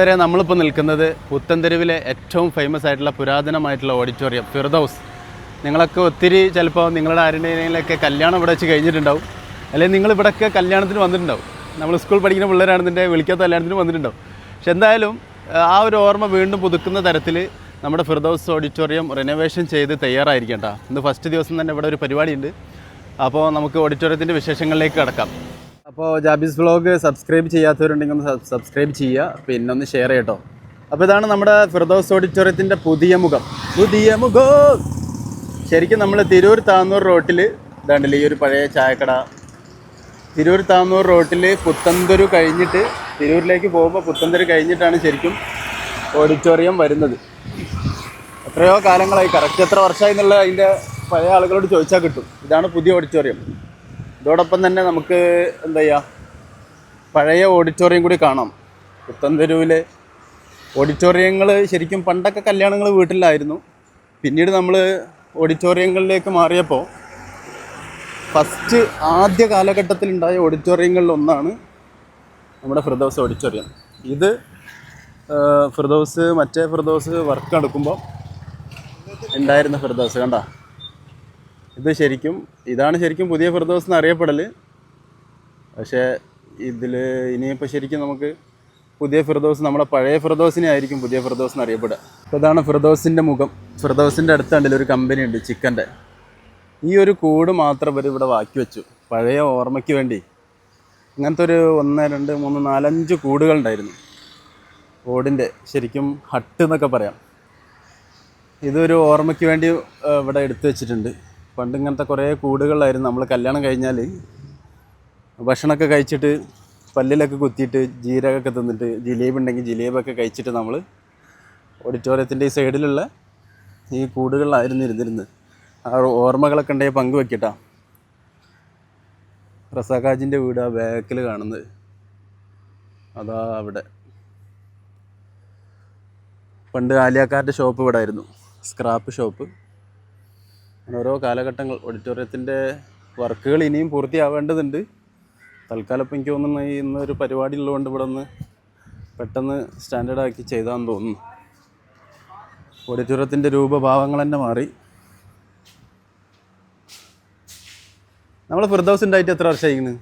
വരെ നമ്മളിപ്പോൾ നിൽക്കുന്നത് പുത്തൻതെരുവിലെ ഏറ്റവും ഫേമസ് ആയിട്ടുള്ള പുരാതനമായിട്ടുള്ള ഓഡിറ്റോറിയം ഫിർദൌസ് നിങ്ങളൊക്കെ ഒത്തിരി ചിലപ്പോൾ നിങ്ങളുടെ ആരുടെയിലൊക്കെ കല്യാണം ഇവിടെ വെച്ച് കഴിഞ്ഞിട്ടുണ്ടാവും. അല്ലെങ്കിൽ നിങ്ങൾ ഇവിടെയൊക്കെ കല്യാണത്തിന് വന്നിട്ടുണ്ടാവും. നമ്മൾ സ്കൂൾ പഠിക്കുന്ന പിള്ളേരാണെന്നിന്റെ വിളിക്കാത്ത കല്യാണത്തിന് വന്നിട്ടുണ്ടാവും. പക്ഷെ എന്തായാലും ആ ഒരു ഓർമ്മ വീണ്ടും പുതുക്കുന്ന തരത്തിൽ നമ്മുടെ ഫിർദൌസ് ഓഡിറ്റോറിയം റിനോവേഷൻ ചെയ്ത് തയ്യാറായിരിക്കണ്ട ഇന്ന് ഫസ്റ്റ് ദിവസം തന്നെ ഇവിടെ ഒരു പരിപാടിയുണ്ട്. അപ്പോൾ നമുക്ക് ഓഡിറ്റോറിയത്തിന്റെ വിശേഷങ്ങളിലേക്ക് കടക്കാം. അപ്പോൾ ജാബിസ് വ്ളോഗ് സബ്സ്ക്രൈബ് ചെയ്യാത്തവരുണ്ടെങ്കിൽ ഒന്ന് സബ്- സബ്സ്ക്രൈബ് ചെയ്യുക പിന്നെ ഒന്ന് ഷെയർ ചെയ്യട്ടോ. അപ്പോൾ ഇതാണ് നമ്മുടെ ഫിർദോസ് ഓഡിറ്റോറിയത്തിന്റെ പുതിയ മുഖം. പുതിയ മുഖം. ശരിക്കും നമ്മൾ തിരൂർ താന്നൂർ റോട്ടിൽ ഇതാണ്ടല്ലേ ഈ ഒരു പഴയ ചായക്കട? തിരൂർ താന്നൂർ റോട്ടിൽ പുത്തന്തൊരു കഴിഞ്ഞിട്ട് തിരൂരിലേക്ക് പോകുമ്പോൾ പുത്തന്തൊരു കഴിഞ്ഞിട്ടാണ് ശരിക്കും ഓഡിറ്റോറിയം വരുന്നത്. എത്രയോ കാലങ്ങളായി. കറക്റ്റ് എത്ര വർഷമായി എന്നുള്ള അതിന്റെ പഴയ ആളുകളോട് ചോദിച്ചാൽ കിട്ടും. ഇതാണ് പുതിയ ഓഡിറ്റോറിയം ഇതോടൊപ്പം തന്നെ നമുക്ക് എന്താ ചെയ്യുക പഴയ ഓഡിറ്റോറിയം കൂടി കാണാം. പുത്തൻതെരുവിലെ ഓഡിറ്റോറിയങ്ങൾ ശരിക്കും പണ്ടൊക്കെ കല്യാണങ്ങൾ വീട്ടിലായിരുന്നു. പിന്നീട് നമ്മൾ ഓഡിറ്റോറിയങ്ങളിലേക്ക് മാറിയപ്പോൾ ഫസ്റ്റ് ആദ്യ കാലഘട്ടത്തിലുണ്ടായ ഓഡിറ്റോറിയങ്ങളിൽ ഒന്നാണ് നമ്മുടെ ഫിർദോസ് ഓഡിറ്റോറിയം ഇത് ഫിർദോസ് മറ്റേ ഫിർദോസ് വർക്ക് എടുക്കുമ്പോൾ ഉണ്ടായിരുന്ന ഫിർദോസ് കണ്ട? ഇത് ശരിക്കും ഇതാണ് ശരിക്കും പുതിയ ഫിർദോസ് എന്ന് അറിയപ്പെടൽ പക്ഷേ ഇതിൽ ഇനിയിപ്പോൾ ശരിക്കും നമുക്ക് പുതിയ ഫിർദോസ് നമ്മുടെ പഴയ ഫിർദോസിനെ ആയിരിക്കും പുതിയ ഫിർദോസ് എന്ന് അറിയപ്പെടുക അപ്പോൾ ഇതാണ് ഫിർദോസിന്റെ മുഖം. ഫിർദോസിന്റെ അടുത്തുണ്ടല്ലോ ഒരു കമ്പനി ഉണ്ട് ചിക്കന്റെ. ഈ ഒരു കൂട് മാത്രം ഇവർ ഇവിടെ വാക്കി വെച്ചു. പഴയ ഓർമ്മയ്ക്ക് വേണ്ടി. അങ്ങനത്തെ ഒരു ഒന്ന് രണ്ട് മൂന്ന് നാലഞ്ച് കൂടുകളുണ്ടായിരുന്നു ഓടിന്റെ ശരിക്കും ഹട്ട് എന്നൊക്കെ പറയാം. ഇതൊരു ഓർമ്മയ്ക്ക് വേണ്ടി ഇവിടെ എടുത്തു വെച്ചിട്ടുണ്ട്. പണ്ട് ഇങ്ങനത്തെ കുറേ കൂടുകളിലായിരുന്നു. നമ്മൾ കല്യാണം കഴിഞ്ഞാൽ ഭക്ഷണമൊക്കെ കഴിച്ചിട്ട് പല്ലിലൊക്കെ കുത്തിയിട്ട് ജീരകമൊക്കെ തിന്നിട്ട് ജിലേബി ഉണ്ടെങ്കിൽ ജിലേബൊക്കെ കഴിച്ചിട്ട് നമ്മൾ ഓഡിറ്റോറിയത്തിന്റെ ഈ സൈഡിലുള്ള ഈ കൂടുകളിലായിരുന്നു ഇരുന്നിരുന്നത്. ആ ഓർമ്മകളൊക്കെ ഉണ്ടെങ്കിൽ പങ്കുവെക്കട്ടാ. റസാഖാജിന്റെ വീട് ആ ബാക്കിൽ കാണുന്നത്. അതാ അവിടെ. പണ്ട് ആലിയാക്കാരുടെ ഷോപ്പ് ഇവിടെ ആയിരുന്നു. സ്ക്രാപ്പ് ഷോപ്പ് അങ്ങനെ ഓരോ കാലഘട്ടങ്ങൾ ഓഡിറ്റോറിയത്തിന്റെ വർക്കുകൾ ഇനിയും പൂർത്തിയാവേണ്ടതുണ്ട്. തൽക്കാലം ഇപ്പം എനിക്ക് തോന്നുന്നു ഇന്നൊരു പരിപാടി ഉള്ളതുകൊണ്ട് ഇവിടെ നിന്ന് പെട്ടെന്ന് സ്റ്റാൻഡേർഡാക്കി ചെയ്താന്ന് തോന്നുന്നു. ഓഡിറ്റോറിയത്തിന്റെ രൂപഭാവങ്ങൾ തന്നെ മാറി. നമ്മൾ ഫിർദൗസ് ഉണ്ടായിട്ട് എത്ര വർഷമായിക്കണ്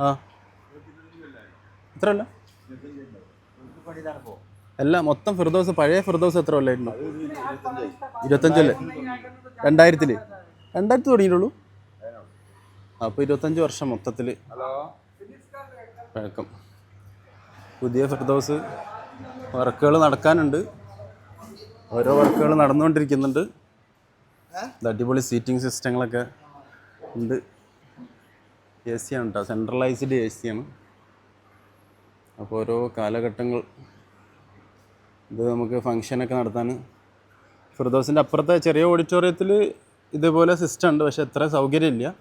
ആ. എത്ര അല്ല അല്ല മൊത്തം ഫിർദോസ് പഴയ ഫിർദോസ് എത്ര കൊല്ലായിരുന്നു? ഇരുപത്തഞ്ചല്ലേ? രണ്ടായിരത്തിൽ. രണ്ടായിരത്തി തുടങ്ങിയിട്ടുള്ളൂ? അപ്പോൾ ഇരുപത്തഞ്ച് വർഷം മൊത്തത്തിൽ. പഴക്കം. പുതിയ ഫിർദോസ് വർക്കുകൾ നടക്കാനുണ്ട്. ഓരോ വർക്കുകൾ നടന്നുകൊണ്ടിരിക്കുന്നുണ്ട്. അടിപൊളി സീറ്റിംഗ് സിസ്റ്റങ്ങളൊക്കെ ഉണ്ട്. എ സി ആണ് കേട്ടോ സെൻട്രലൈസ്ഡ് എ സി ആണ്. അപ്പോൾ ഓരോ കാലഘട്ടങ്ങൾ ഇത് നമുക്ക് ഫങ്ഷനൊക്കെ നടത്താൻ ഫിർദോസിന്റെ അപ്പുറത്തെ ചെറിയ ഓഡിറ്റോറിയത്തിൽ ഇതുപോലെ സിസ്റ്റം ഉണ്ട് പക്ഷേ എത്ര സൗകര്യമില്ല.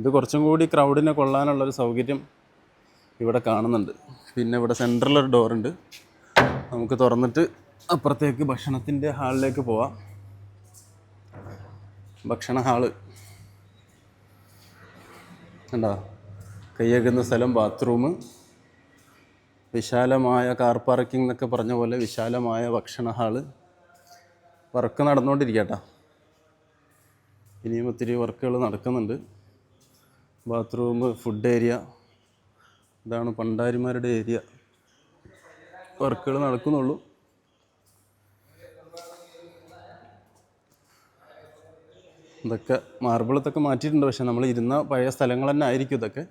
ഇത് കുറച്ചും കൂടി ക്രൗഡിനെ കൊള്ളാനുള്ളൊരു സൗകര്യം ഇവിടെ കാണുന്നുണ്ട്. പിന്നെ ഇവിടെ സെൻട്രലൊരു ഡോറുണ്ട് നമുക്ക് തുറന്നിട്ട് അപ്പുറത്തേക്ക് ഭക്ഷണത്തിന്റെ ഹാളിലേക്ക് പോവാം. ഭക്ഷണ ഹാൾ. കണ്ടോ? കൈയകുന്ന സ്ഥലം ബാത്റൂം വിശാലമായ കാർ പാർക്കിംഗ് എന്നൊക്കെ പറഞ്ഞ പോലെ വിശാലമായ ഭക്ഷണ ഹാൾ. വർക്ക് നടന്നുകൊണ്ടിരിക്കട്ടോ ഇനിയും ഒത്തിരി വർക്കുകൾ നടക്കുന്നുണ്ട്. ബാത്റൂം ഫുഡ് ഏരിയ ഇതാണ് പണ്ടാരിമാരുടെ ഏരിയ വർക്കുകൾ നടക്കുന്നുള്ളൂ. ഇതൊക്കെ മാർബിളത്തൊക്കെ മാറ്റിയിട്ടുണ്ട്. പക്ഷേ നമ്മൾ ഇരുന്ന പഴയ സ്ഥലങ്ങൾ തന്നെ ആയിരിക്കും ഇതൊക്കെ.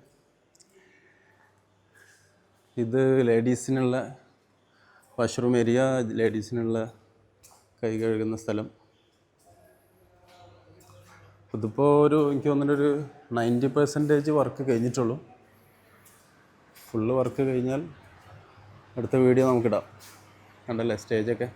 ഇത് ലേഡീസിനുള്ള വാഷ്റൂം ഏരിയ ലേഡീസിനുള്ള കൈ കഴുകുന്ന സ്ഥലം. ഇതിപ്പോൾ ഒരു എനിക്ക് തോന്നുന്നൊരു നയന്റി പെർസെന്റേജ് വർക്ക് കഴിഞ്ഞിട്ടുള്ളൂ. ഫുള്ള് വർക്ക് കഴിഞ്ഞാൽ അടുത്ത വീഡിയോ നമുക്കിടാം. കണ്ടല്ലേ? സ്റ്റേജൊക്കെ